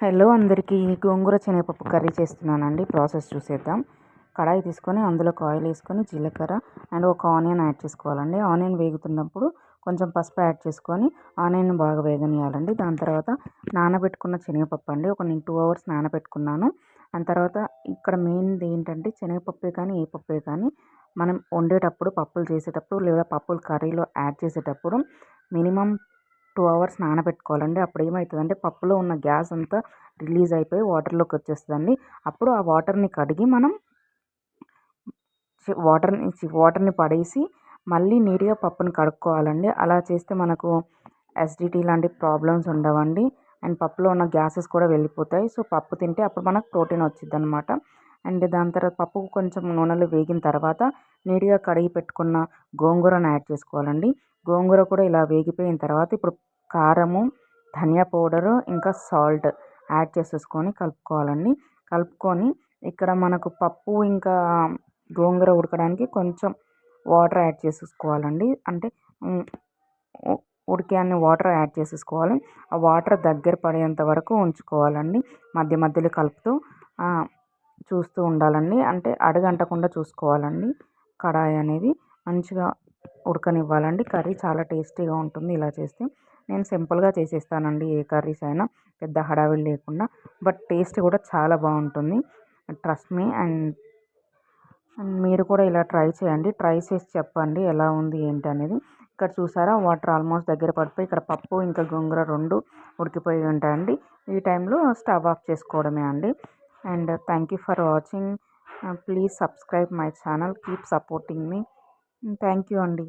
Hello అందరికీ గోంగూర శనగపప్పు కర్రీ చేస్తున్నానండి. ప్రాసెస్ చూసేద్దాం. కడాయి తీసుకొని అందులోకి ఆయిల్ వేసుకొని జీలకర్ర అండ్ ఒక ఆనియన్ యాడ్ చేసుకోవాలండి. ఆనియన్ వేగుతున్నప్పుడు కొంచెం పసుపు యాడ్ చేసుకొని ఆనియన్ బాగా వేగనియాలండి. దాని తర్వాత నానబెట్టుకున్న శనగపప్పు అండి. ఒక నేను టూ అవర్స్ నానబెట్టుకున్నాను. దాని తర్వాత ఇక్కడ మెయిన్ది ఏంటంటే శనగపప్పే కానీ ఏ పప్పే కానీ మనం వండేటప్పుడు పప్పులు చేసేటప్పుడు లేదా పప్పులు కర్రీలో యాడ్ చేసేటప్పుడు మినిమం టూ అవర్స్ నానబెట్టుకోవాలండి. అప్పుడు ఏమవుతుందంటే పప్పులో ఉన్న గ్యాస్ అంతా రిలీజ్ అయిపోయి వాటర్లోకి వచ్చేస్తుందండి. అప్పుడు ఆ వాటర్ని కడిగి మనం వాటర్ని వాటర్ని పడేసి మళ్ళీ నీట్గా పప్పుని కడుక్కోవాలండి. అలా చేస్తే మనకు ఎసిడిటీ లాంటి ప్రాబ్లమ్స్ ఉండవండి. అండ్ పప్పులో ఉన్న గ్యాసెస్ కూడా వెళ్ళిపోతాయి. సో పప్పు తింటే అప్పుడు మనకు ప్రోటీన్ వచ్చింది అనమాట అండ్ దాని తర్వాత పప్పు కొంచెం నూనెలో వేగిన తర్వాత నీట్గా కడిగి పెట్టుకున్న గోంగూరను యాడ్ చేసుకోవాలండి. గోంగూర కూడా ఇలా వేగిపోయిన తర్వాత ఇప్పుడు కారము ధనియా పౌడరు ఇంకా సాల్ట్ యాడ్ చేసేసుకొని కలుపుకోవాలండి. కలుపుకొని ఇక్కడ మనకు పప్పు ఇంకా గోంగూర ఉడకడానికి కొంచెం వాటర్ యాడ్ చేసేసుకోవాలండి. అంటే ఉడికే అన్ని వాటర్ యాడ్ చేసేసుకోవాలి. ఆ వాటర్ దగ్గర పడేంత వరకు ఉంచుకోవాలండి. మధ్య మధ్యలో కలుపుతూ చూస్తూ ఉండాలండి. అంటే అడుగంటకుండా చూసుకోవాలండి. కడాయి అనేది మంచిగా ఉడకనివ్వాలండి. కర్రీ చాలా టేస్టీగా ఉంటుంది ఇలా చేస్తే. నేను సింపుల్గా చేసేస్తానండి ఏ కర్రీస్ అయినా. పెద్ద హడావిడి లేకుండా. బట్ టేస్ట్ కూడా చాలా బాగుంటుంది. ట్రస్ట్ మీ అండ్ మీరు కూడా ఇలా ట్రై చేయండి. ట్రై చేసి చెప్పండి ఎలా ఉంది ఏంటి అనేది. ఇక్కడ చూసారా? వాటర్ ఆల్మోస్ట్ దగ్గర పడిపోయి ఇక్కడ పప్పు ఇంకా గోంగూర రెండు ఉడికిపోయి ఉంటాయండి. ఈ టైంలో స్టవ్ ఆఫ్ చేసుకోవడమే అండి. And thank you for watching. Please subscribe my channel keep supporting me thank you అండి.